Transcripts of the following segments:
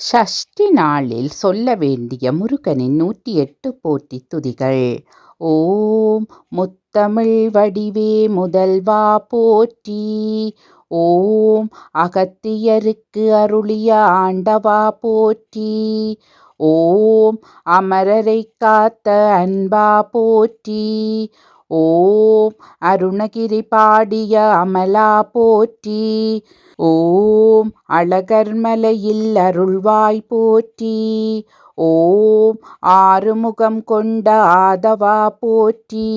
ஷஷ்டி நாளில் சொல்ல வேண்டிய முருகனின் நூற்றி எட்டு போற்றி துதிகள். ஓம் முத்தமிழ் வடிவே முதல்வா போற்றி. ஓம் அகத்தியருக்கு அருளிய ஆண்டவா போற்றி. ஓம் அமரரை காத்த அன்பா போற்றி. ஓம் அருணகிரி பாடிய அமலா போற்றி. ஓம் அழகர்மலையில் அருள்வாய் போற்றி. ஓம் ஆறுமுகம் கொண்ட ஆதவா போற்றி.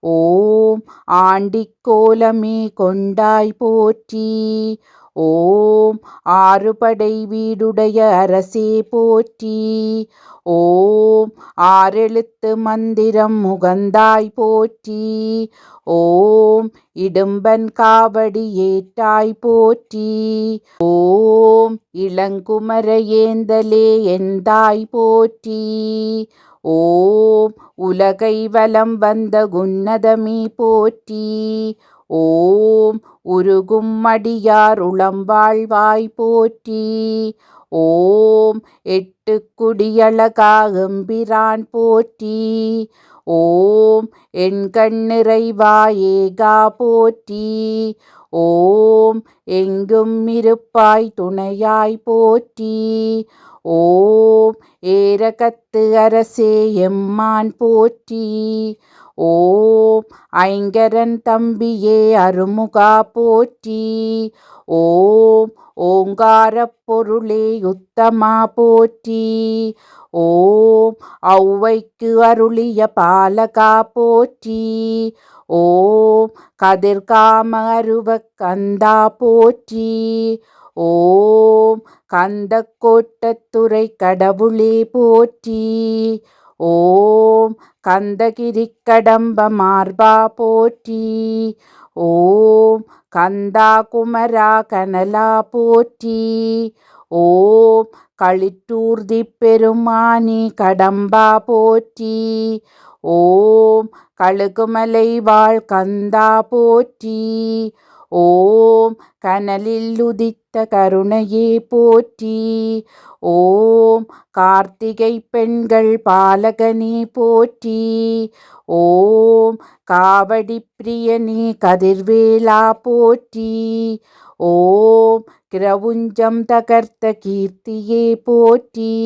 ஓம் ஆண்டிக்கோலமே கொண்டாய் போற்றி. ஓம் ஆறுபடை வீடுடைய அரசே போற்றி. ஓம் ஆறெழுத்து மந்திரம் முகந்தாய் போற்றி. ஓம் இடும்பன் காவடி ஏற்றாய் போற்றி. ஓம் இளங்குமர ஏந்தலே எந்தாய் போற்றி. ஓம் உலகை வலம் வந்த குன்னதமி போற்றி. ஓம் உருகும் மடியார் உளம்பாழ்வாய் போற்றி. ஓம் எட்டு குடியழகாகம்பிரான் போற்றி. ஓம் என் கண்ணிறைவா ஏகா போற்றி. ஓம் எங்கும் இருப்பாய் துணையாய் போற்றி. ஓம் ஏரகத்து அரசே எம்மான் போற்றி. ஓம் ஐங்கரன் தம்பியே அருமுகா போற்றி. ஓம் ஓங்காரப் பொருளே உத்தமா போற்றி. ஓம் ஔவைக்கு அருளிய பாலகா போற்றி. ஓம் கதிர்காம அருவ கந்தா போற்றி. ஓம் கந்த கோட்டத்துறை கடவுளே போற்றி. ஓம் கந்தகிரி கடம்ப மார்பா போற்றி. ஓம் கந்தா குமரா கனலா போற்றி. ஓம் களிட்டூர்தி பெருமானி கடம்பா போற்றி. ஓம் கழுகுமலை வாழ் கந்தா போற்றி. ஓம் கனலில் உதித்த கருணையே போற்றி. ஓம் கார்த்திகை பெண்கள் பாலகனே போற்றி. ஓம் காவடி பிரியனே கதிர்வேலா போற்றி. ஓம் கிரவுஞ்சம் தகர்த்த கீர்த்தியே போற்றி.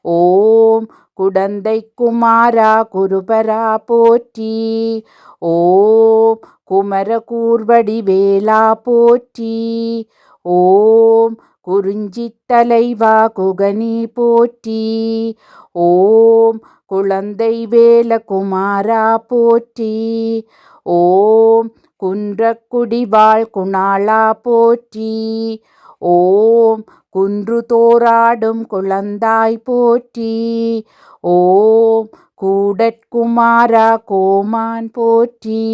ஓம் குடந்தை குமாரா குருபரா போற்றி. ஓம் குமரகூர்வடி வேலா போற்றி. ஓம் குறிஞ்சித்தலைவா குகனி போற்றி. ஓம் குழந்தை வேல குமாரா போற்றி. ஓம் குன்றக்குடிவாள் குணாளா போற்றி. ஓம் குன்று தோராடும் குழந்தாய் போற்றி. ஓம் கூடற்குமாரா கோமான் போற்றி.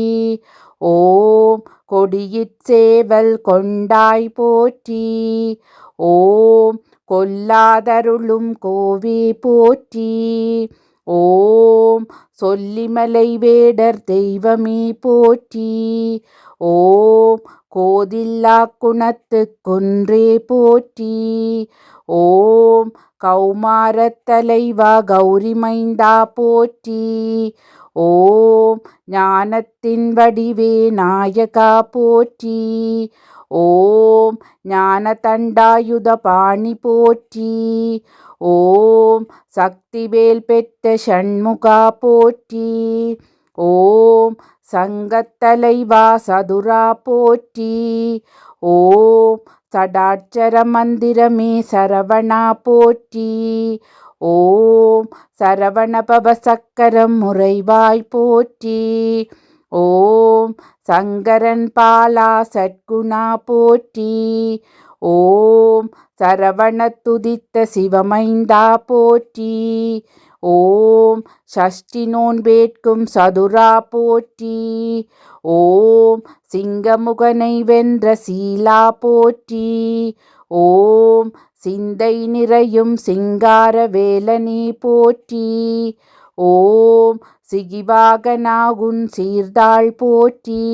ஓம் கொடியிற்சேவல் கொண்டாய் போற்றி. ஓம் கொல்லாதருளும் கோவி போற்றி. ஓம் சொல்லிமலை வேடர் தெய்வமே போற்றி. ஓம் கோதில்லா குணத்து குன்றே போற்றி. ஓம் கௌமாரத்தலைவா கௌரிமைந்தா போற்றி. ஓம் ஞானத்தின் வடிவே நாயகா போற்றி. ஓம் ஞானதண்டாயுத பாணி போற்றி. ஓம் சக்திவேல் பெற்ற ஷண்முகா போற்றி. ஓம் சங்கத்தலைவா சதுரா போற்றி. ஓம் சடாட்சர மந்திரமே சரவணா போற்றி. ஓம் சரவணபவ சக்கரம் முறைவாய் போற்றி. ஓம் சங்கரன் பாலா சட்குணா போற்றி. ஓம் சரவணத்துதித்த சிவமைந்தா போற்றி. ஓம் ஷஷ்டி நோன்பேட்கும் சதுரா போற்றி. ஓம் சிங்கமுகனை வென்ற சீலா போற்றி. ஓம் சிந்தை நிறையும் சிங்கார வேலனி போற்றி. ஓம் சிகிவாகனாகுன் சீர்தாள் போற்றி.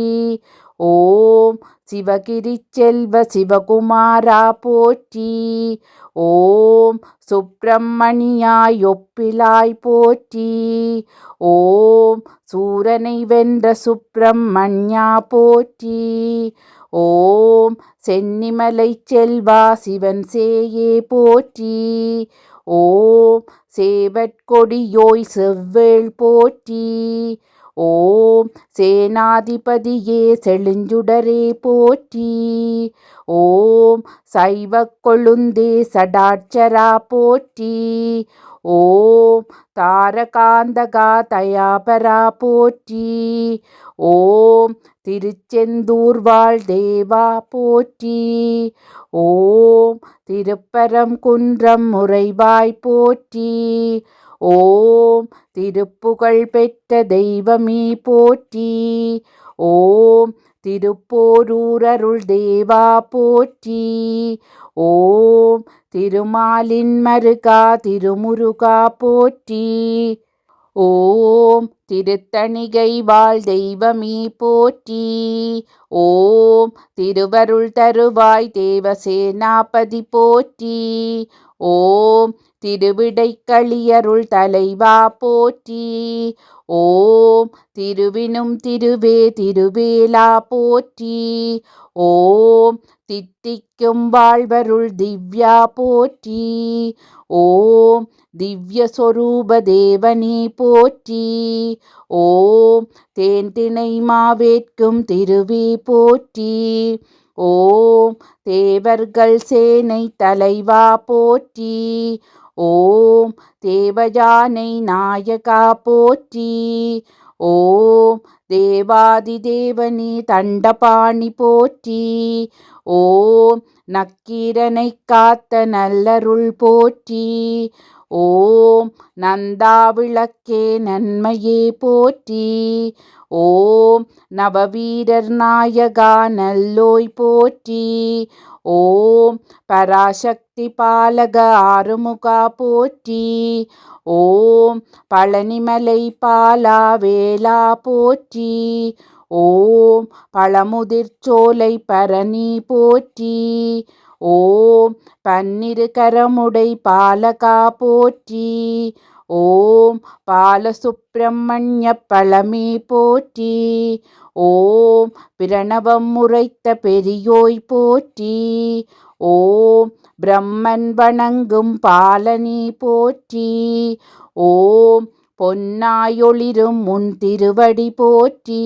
ஓம் சிவகிரி செல்வ சிவகுமாரா போற்றி. ஓம் சுப்பிரமணியாய் ஒப்பிலாய் போற்றி. ஓம் சூரனை வென்ற சுப்பிரமணியா போற்றி. ஓம் சென்னிமலை செல்வா சிவன் சேயே போற்றி. ஓம் சேவற்கொடியோய் செவ்வேள் போற்றி. ஓம் சேனாதிபதியே செழுஞ்சுடரே போற்றி. ஓம் சைவ கொழுந்தே சடாட்சரா போற்றி. ஓம் தாரகாந்தகா தயாபரா போற்றி. ஓம் திருச்செந்தூர் வாழ் தேவா போற்றி. ஓம் திருப்பரம் குன்றம் முறைவாய் போற்றி. ஓம் திருப்புகழ் பெற்ற தெய்வமே போற்றி. ஓம் திருப்போரூரருள் தேவா போற்றி. ஓம் திருமாலின் மருகா திருமுருகா போற்றி. ஓம் திருத்தணிகை வாழ் தெய்வமே போற்றி. ஓம் திருவருள் தருவாய் தேவசேனாபதி போற்றி. ஓம் திருவிடைக்களியருள் தலைவா போற்றி. ஓம் திருவினும் திருவே திருவேலா போற்றி. ஓம் தித்திக்கும் வாழ்வருள் திவ்யா போற்றி. ஓம் திவ்ய சொரூப தேவனே போற்றி. ஓம் தேன் திணை மாவேற்கும் திருவே போற்றி. ஓம் தேவர்கள் சேனை தலைவா போற்றி. ஓம் தேவஜானை நாயகா போற்றி. ஓம் தேவாதி தேவனே தண்டபாணி போற்றி. ஓம் நக்கீரனை காத்த நல்லருள் போற்றி. ஓம் நந்தா விளக்கே நன்மையே போற்றி. ஓம் நவவீரர் நாயகா நல்லோய் போற்றி. ஓம் பராசக்தி பாலக ஆறுமுகா போற்றி. ஓம் பழனிமலை பாலா வேலா போற்றி. ஓம் பழமுதிர்ச்சோலை பரணி போற்றி. ஓம் பன்னிரு கரமுடை பாலகா போற்றி. ஓம் பாலசுப்பிரமணிய பழமே போற்றி. ஓம் பிரணவம் முறைத்த பெரியோய் போற்றி. ஓம் பிரம்மன் வணங்கும் பாலனி போற்றி. ஓம் பொன்னாயொளிரும் முன் திருவடி போற்றி.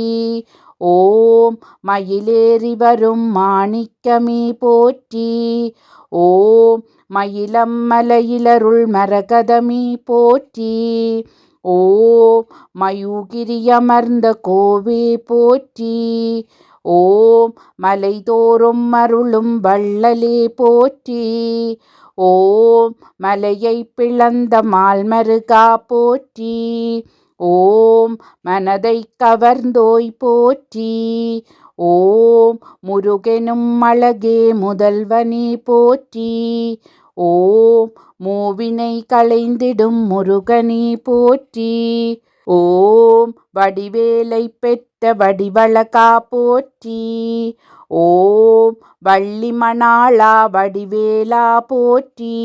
ஓம் மயிலேறி வரும் மாணிக்கமே போற்றி. ஓம் மயிலம் மலையிலருள் மரகதமே போற்றி. ஓம் மயூகிரியமர்ந்த கோவே போற்றி. ஓம் மலைதோறும் அருளும் வள்ளலே போற்றி. ஓம் மலையை பிளந்த மால்மருகா போற்றி. ஓம் மனதை கவர்ந்தோய் போற்றி. ஓம் முருகெனும் அழகே முதல்வனே போற்றி. ஓம் மூவினை களைந்திடும் முருகனே போற்றி. ஓம் வடிவேலை பெற்ற வடிவழகா போற்றி. ஓம் வள்ளி மணாளா வடிவேலா போற்றி.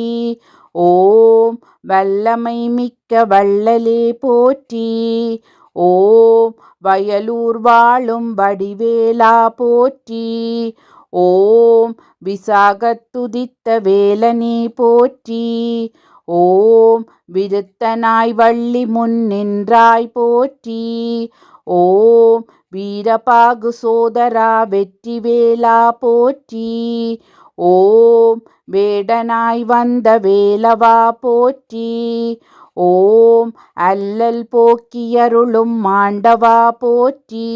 ஓம் வல்லமை மிக்க வள்ளலே போற்றி. ஓம் வயலூர் வாழும் வடிவேலா போற்றி. ஓம் விசாகத்துதித்த வேலனே போற்றி. ஓம் விருத்தனாய் வள்ளி முன் நின்றாய் போற்றி. ஓம் வீரபாகு சோதரா வெற்றி வேலா போற்றி. ஓம் வேடனாய் வந்த வேலவா போற்றி. ஓம் அல்லல் போக்கியருளும் மாண்டவா போற்றி.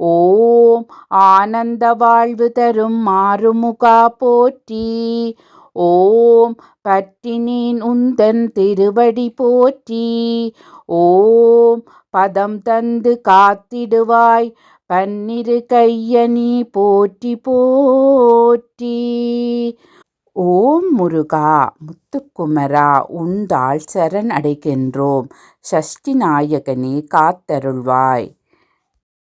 ஓம் ஆனந்த வாழ்வு தரும் மாறுமுகா போற்றி. ஓம் பற்றினேன் உந்தன் திருவடி போற்றி. ஓம் பதம் தந்து காத்திடுவாய் பன்னிரு கையனி போற்றி போற்றி. ஓம் முருகா முத்துக்குமரா உந்தாள் சரண் அடைகின்றோம். சஷ்டி நாயகனே காத்தருள்வாய்.